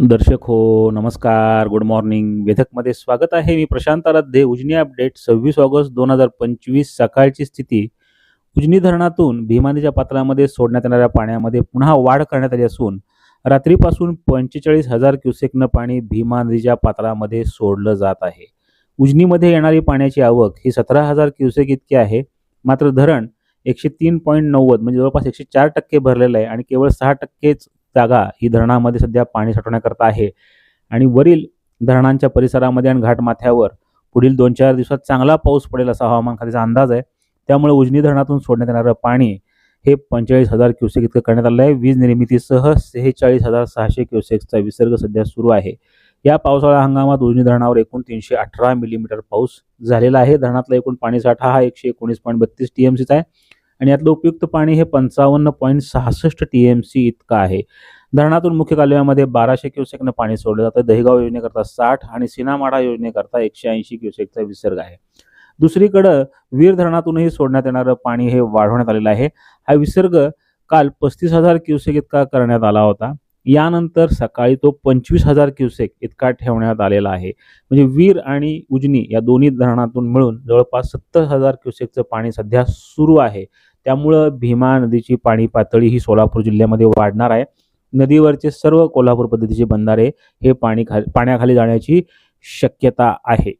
दर्शक हो नमस्कार गुड मॉर्निंग वेधकमध्ये स्वागत आहे मी प्रशांत आराध्ये. उजनी अपडेट सव्वीस ऑगस्ट दोन हजार पंचवीस सकाळची स्थिती. उजनी धरणातून भीमानीच्या पात्रामध्ये सोडण्यात येणाऱ्या पाण्यामध्ये पुन्हा वाढ करण्यात आली असून रात्रीपासून पंचेचाळीस हजार क्युसेकनं पाणी भीमा नदीच्या पात्रामध्ये सोडलं जात आहे. उजनीमध्ये येणारी पाण्याची आवक ही सतरा हजार क्युसेक इतकी आहे. मात्र धरण एकशे तीन पॉईंट नव्वद म्हणजे जवळपास एकशे चार टक्के भरलेलं आहे आणि केवळ सहा टक्केच जागा ही धरणामध्ये सध्या पाणी साठवण्याकरता आहे. आणि वरील धरणांच्या परिसरामध्ये आणि घाटमाथ्यावर पुढील दोन चार दिवसात चांगला पाऊस पडेल असा हवामान खात्याचा अंदाज आहे. त्यामुळे उजनी धरणातून सोडण्यात येणारं पाणी हे पंचेचाळीस हजार क्युसेक इतकं करण्यात आलं आहे. वीज निर्मितीसह सेहेचाळीस हजार सहाशे क्युसेक्सचा विसर्ग सध्या सुरू आहे. या पावसाळा हंगामात उजनी धरणावर एकूण तीनशे अठरा मिलीमीटर पाऊस झालेला आहे. धरणातला एकूण पाणीसाठा हा एकशे एकोणीस पॉईंट बत्तीस टी एम सीचा आहे. आणि यातलं उपयुक्त पाणी हे पंचावन्न पॉईंट सहासष्ट टी एम सी इतकं आहे. धरणातून मुख्य कालव्यामध्ये बाराशे क्युसेकनं पाणी सोडलं जातं. दहिगाव योजनेकरता साठ आणि सिनामाडा योजनेकरता एकशे ऐंशी क्युसेकचा विसर्ग आहे. दुसरीकडं वीर धरणातूनही सोडण्यात येणारं पाणी हे वाढवण्यात आलेलं आहे. हा विसर्ग काल पस्तीस हजार क्युसेक इतका करण्यात आला होता. यानंतर सकाळी तो पंचवीस हजार क्युसेक इतका ठेवण्यात आलेला आहे. म्हणजे वीर आणि उजनी या दोन्ही धरणातून मिळून जवळपास सत्तर हजार क्युसेकचं पाणी सध्या सुरू आहे. त्यामुळं भीमा नदीची पाणी पातळी ही सोलापूर जिल्ह्यामध्ये वाढणार आहे. नदीवरचे सर्व कोल्हापूर पद्धतीचे बंधारे हे पाणी खा पाण्याखाली जाण्याची शक्यता आहे.